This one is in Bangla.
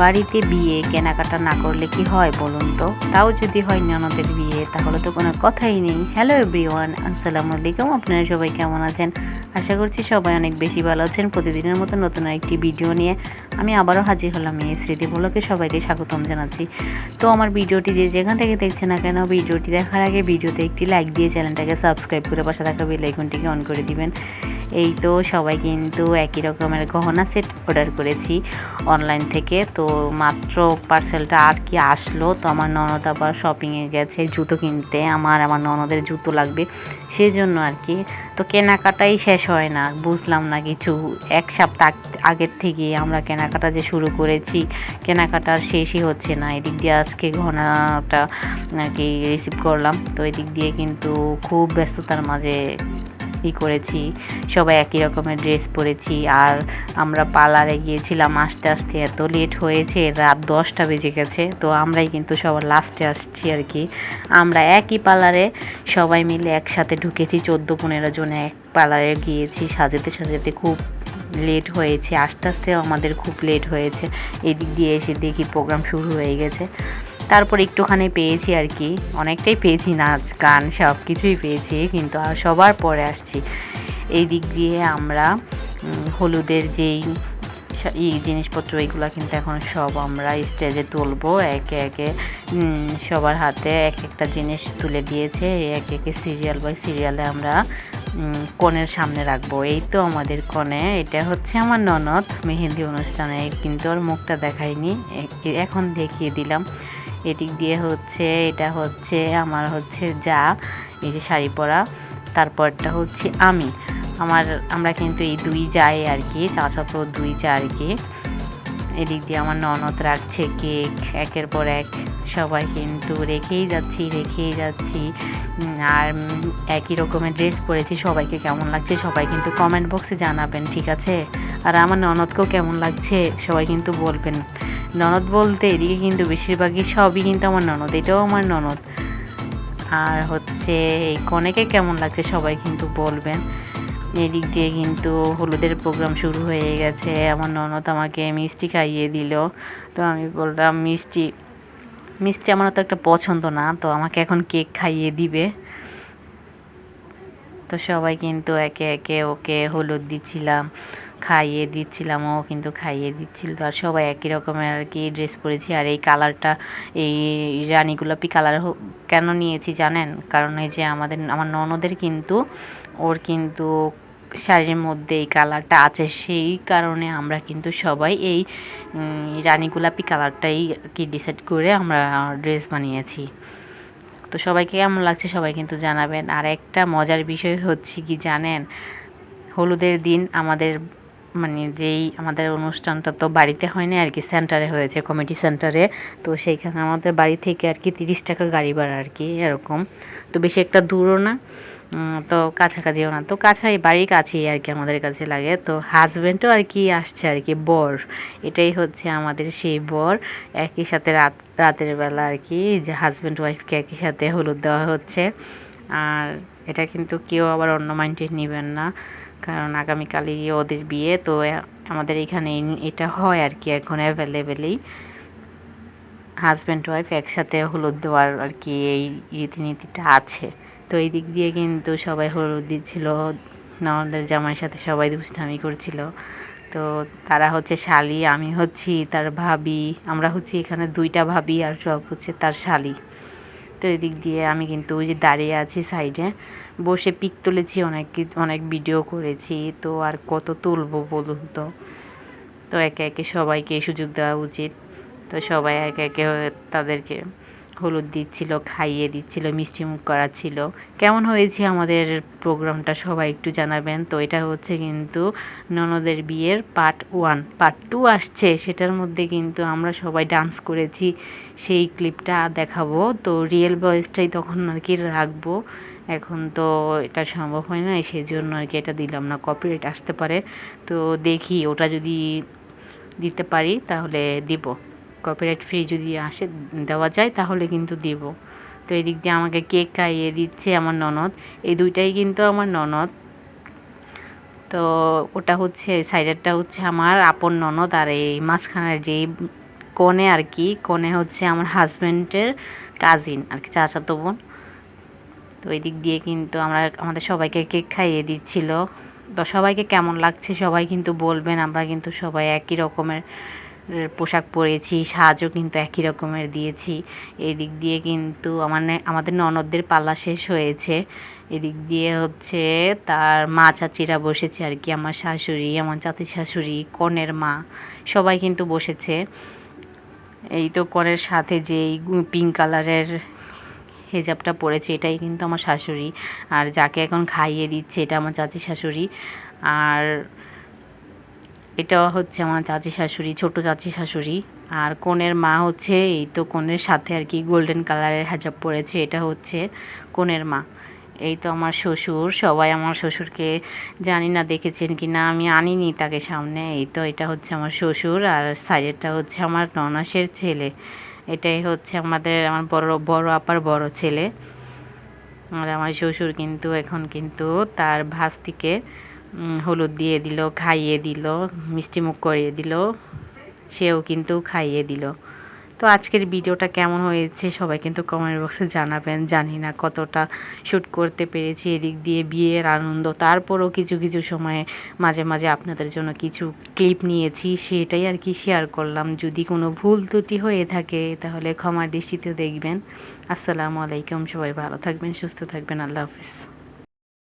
বাড়িতে বিয়ে কেনাকাটা না করলে কি হয় বলুন তো? তাও যদি হয় ননদের বিয়ে, তাহলে তো কোনো কথাই নেই। হ্যালো এভরিওয়ান আসসালামু আলাইকুম। আপনারা সবাই কেমন আছেন? আশা করছি সবাই অনেক বেশি ভালো আছেন। প্রতিদিনের মতো নতুন একটি ভিডিও নিয়ে আমি আবারও হাজির হলাম এই স্মৃতি বলকে সবাইকে স্বাগতম জানাচ্ছি। তো আমার ভিডিওটি যে যেখান থেকে দেখছে না কেন, ভিডিওটি দেখার আগে ভিডিওতে একটি লাইক দিয়ে চ্যানেলটাকে সাবস্ক্রাইব করে পাশে থাকা বেল আইকনটিকে অন করে দিবেন। এই তো সবাই কিন্তু একই রকমের গহনা সেট অর্ডার করেছি অনলাইন থেকে। তো মাত্র পার্সেলটা আর কি আসলো, তো আমার ননদ আবার শপিংয়ে গেছে জুতো কিনতে। আমার আমার ননদের জুতো লাগবে সেই জন্য আর কি। তো কেনাকাটাই শেষ হয় না, বুঝলাম না কিছু। এক সপ্তাহ আগের থেকে আমরা কেনাকাটা যে শুরু করেছি কেনাকাটার শেষই হচ্ছে না। এদিক দিয়ে আজকে ঘনাটা আর কি রিসিভ করলাম। তো এদিক দিয়ে কিন্তু খুব ব্যস্ততার মাঝে ই করেছি, সবাই একই রকমের ড্রেস পরেছি, আর আমরা পার্লারে গিয়েছিলাম, আসতে আসতে এত লেট হয়েছে, রাত দশটা বেজে গেছে, তো আমরাই কিন্তু সবার লাস্টে আসছি আর কি। আমরা একই পার্লারে সবাই মিলে একসাথে ঢুকেছি, চোদ্দ পনেরো জন এক পার্লারে গিয়েছি, সাজাতে সাজাতে খুব লেট হয়েছে, আস্তে আস্তে আমাদের খুব লেট হয়েছে। এদিক দিয়ে এসে দেখি প্রোগ্রাম শুরু হয়ে গেছে। তারপর একটুখানি পেয়েছি আর কি। অনেকটাই পেয়েছি নাচ, গান সব কিছুই পেয়েছি, কিন্তু আর সবার পরে আসছি। এই দিক দিয়ে আমরা হলুদের যেই এই জিনিসপত্র এইগুলো কিন্তু এখন সব আমরা স্টেজে তুলবো। একে একে সবার হাতে এক একটা জিনিস তুলে দিয়েছে। এক একে সিরিয়াল বাই সিরিয়ালে আমরা কনের সামনে রাখব। এই তো আমাদের কনে। এটা হচ্ছে আমার ননদ, মেহেন্দি অনুষ্ঠানে। কিন্তু ওর মুখটা দেখায়নি এখন দেখিয়ে দিলাম। এদিক দিয়ে হচ্ছে, এটা হচ্ছে, আমার হচ্ছে যা, এই যে শাড়ি পরা, তারপরটা হচ্ছে আমি। আমার, আমরা কিন্তু এই দুই যাই আর কি, চাচাতো দুই যা আর কি। এদিক দিয়ে আমার ননদ রাখছে কেক, একের পর এক সবাই কিন্তু রেখেই যাচ্ছি রেখেই যাচ্ছি। আর একই রকমের ড্রেস পরেছি, সবাইকে কেমন লাগছে সবাই কিন্তু কমেন্ট বক্সে জানাবেন, ঠিক আছে? আর আমার ননদকেও কেমন লাগছে সবাই কিন্তু বলবেন। ননদ বলতে এদিকে কিন্তু বেশিরভাগই সবই কিন্তু আমার ননদ, এটাও আমার ননদ। আর হচ্ছে এই কনেকে কেমন লাগছে সবাই কিন্তু বলবেন। এদিক দিয়ে কিন্তু হলুদের প্রোগ্রাম শুরু হয়ে গেছে, আমার ননদ আমাকে মিষ্টি খাইয়ে দিল। তো আমি বললাম, মিষ্টি মিষ্টি আমার তো একটা পছন্দ না, তো আমাকে এখন কেক খাইয়ে দিবে। তো সবাই কিন্তু একে একে ওকে হলুদ দিচ্ছিলাম খাইয়ে দিচ্ছিলাম, ও কিন্তু খাইয়ে দিচ্ছিল। তো আর সবাই একই রকমের আর কি ড্রেস পরেছি। আর এই কালারটা এই রানী গোলাপি কালার কেন নিয়েছি জানেন? কারণ এই যে আমাদের, আমার ননদের কিন্তু, ওর কিন্তু শাড়ির মধ্যে এই কালারটা আছে। সেই কারণে আমরা কিন্তু সবাই এই রানী গোলাপি কালারটাই কি ডিসাইড করে আমরা ড্রেস বানিয়েছি। তো সবাইকে কেমন লাগছে সবাই কিন্তু জানাবেন। আর একটা মজার বিষয় হচ্ছে কি জানেন? হলুদের দিন আমাদের মানে যেই আমাদের অনুষ্ঠানটা তো বাড়িতে হয়নি আর কি, সেন্টারে হয়েছে কমিটি সেন্টারে। তো সেইখানে আমাদের বাড়ি থেকে আর কি তিরিশ টাকা গাড়ি ভাড়া আর কি, এরকম। তো বেশি একটা দূরও না তো কাছাকাছিও না। তো কাছাই বাড়ির কাছেই আর কি আমাদের কাছে লাগে। তো হাজব্যান্ডও আর কি আসছে আর কি, বর। এটাই হচ্ছে আমাদের সেই বর। একই সাথে রাত, রাতের বেলা আর কি যে হাজব্যান্ড ওয়াইফকে একই সাথে হলুদ দেওয়া হচ্ছে। আর এটা কিন্তু কেউ আবার অন্য মাইন্ডে নেবেন না। কারণ আগামীকালই ওদের বিয়ে, তো আমাদের এখানে এটা হয় আর কি এখন অ্যাভেলেবেলই হাজব্যান্ড ওয়াইফ একসাথে হলুদ দেওয়ার আর কি এই রীতিনীতিটা আছে। তো এই দিক দিয়ে কিন্তু সবাই হলুদ দিচ্ছিল, ননদের জামাইয়ের সাথে সবাই দুষ্টামি করছিল। তো তারা হচ্ছে শালি, আমি হচ্ছি তার ভাবি, আমরা হচ্ছি এখানে দুইটা ভাবি আর সব হচ্ছে তার শালি। তো এদিক দিয়ে আমি কিন্তু ওই যে দাঁড়িয়ে আছি সাইডে বসে পিক তুলেছি, অনেক অনেক ভিডিও করেছি। তো আর কত তুলবো বলুন তো? তো একে একে সবাইকে সুযোগ দেওয়া উচিত। তো সবাই একে একে তাদেরকে হলুদ দিচ্ছিল, খাইয়ে দিচ্ছিল, মিষ্টি মুখ করাচ্ছিল কেমন হয়েছে আমাদের প্রোগ্রামটা সবাই একটু জানাবেন। তো এটা হচ্ছে কিন্তু ননদের বিয়ের পার্ট ওয়ান পার্ট টু আসছে, সেটার মধ্যে কিন্তু আমরা সবাই ডান্স করেছি। সেই ক্লিপটা দেখাবো। তো রিয়েল ভয়েসটাই তখন আর কি রাখব। এখন তো এটা সম্ভব হয় না সেই জন্য আর কি এটা দিলাম না। কপিরাইট আসতে পারে। তো দেখি, ওটা যদি দিতে পারি, তাহলে দিব। কপিরাইট ফ্রি যদি আসে, দেওয়া যায় তাহলে কিন্তু দিব। তো এদিক দিয়ে আমাকে কেক খাইয়ে দিচ্ছে আমার ননদ, এই দুইটাই কিন্তু আমার ননদ। তো ওটা হচ্ছে, সাইডেরটা হচ্ছে আমার আপন ননদ আর এই মাঝখানের যেই কনে আর কি, কনে হচ্ছে আমার হাজব্যান্ডের কাজিন আর কি, চাচাতো বোন। তো ওই দিক দিয়ে কিন্তু আমরা, আমাদের সবাইকে কেক খাইয়ে দিচ্ছিল। তো সবাইকে কেমন লাগছে সবাই কিন্তু বলবেন, আমরা কিন্তু সবাই একই রকমের পোশাক পরেছি, সাজও কিন্তু একই রকমের দিয়েছি। এই দিক দিয়ে কিন্তু আমার আমাদের ননদদের পাল্লা শেষ হয়েছে। এদিক দিয়ে হচ্ছে তার মা চাচিরা বসেছে আর কি, আমার শাশুড়ি, আমার চাচি শাশুড়ি, কনের মা, সবাই কিন্তু বসেছে। এই তো কনের সাথে যেই পিঙ্ক কালারের হেজাবটা পরেছে, এটাই কিন্তু আমার শাশুড়ি। আর যাকে এখন খাইয়ে দিচ্ছে, এটা আমার চাচি শাশুড়ি। আর এটা হচ্ছে আমার চাচি শাশুড়ি, ছোট চাচি শাশুড়ি। আর কনের মা হচ্ছে, এই তো কনের সাথে আর কি গোল্ডেন কালারের হেজাব পরেছে, এটা হচ্ছে কনের মা। এই তো আমার শ্বশুর, সবাই আমার শ্বশুরকে জানি না দেখেছেন কি না, আমি আনিনি তাকে সামনে। এই তো এটা হচ্ছে আমার শ্বশুর, আর সাইডেরটা হচ্ছে আমার ননাসের ছেলে। এটাই হচ্ছে আমাদের, আমার বড় বড় আপার বড় ছেলে। আর আমার শ্বশুর কিন্তু এখন কিন্তু তার ভাস্তিকে হলুদ দিয়ে দিল, খাইয়ে দিল, মিষ্টি মুখ করিয়ে দিল, সেও কিন্তু খাইয়ে দিল। তো আজকের ভিডিওটা কেমন হয়েছে সবাই কিন্তু কমেন্ট বক্সে জানাবেন। জানি না কতটা শ্যুট করতে পেরেছি এদিক দিয়ে বিয়ের আনন্দ। তারপরও কিছু কিছু সময়ে মাঝে মাঝে আপনাদের জন্য কিছু ক্লিপ নিয়েছি, সেটাই আর কি শেয়ার করলাম। যদি কোনো ভুল ত্রুটি হয়ে থাকে তাহলে ক্ষমার দৃষ্টিতে দেখবেন। আসসালামু আলাইকুম, সবাই ভালো থাকবেন, সুস্থ থাকবেন, আল্লাহ হাফিজ।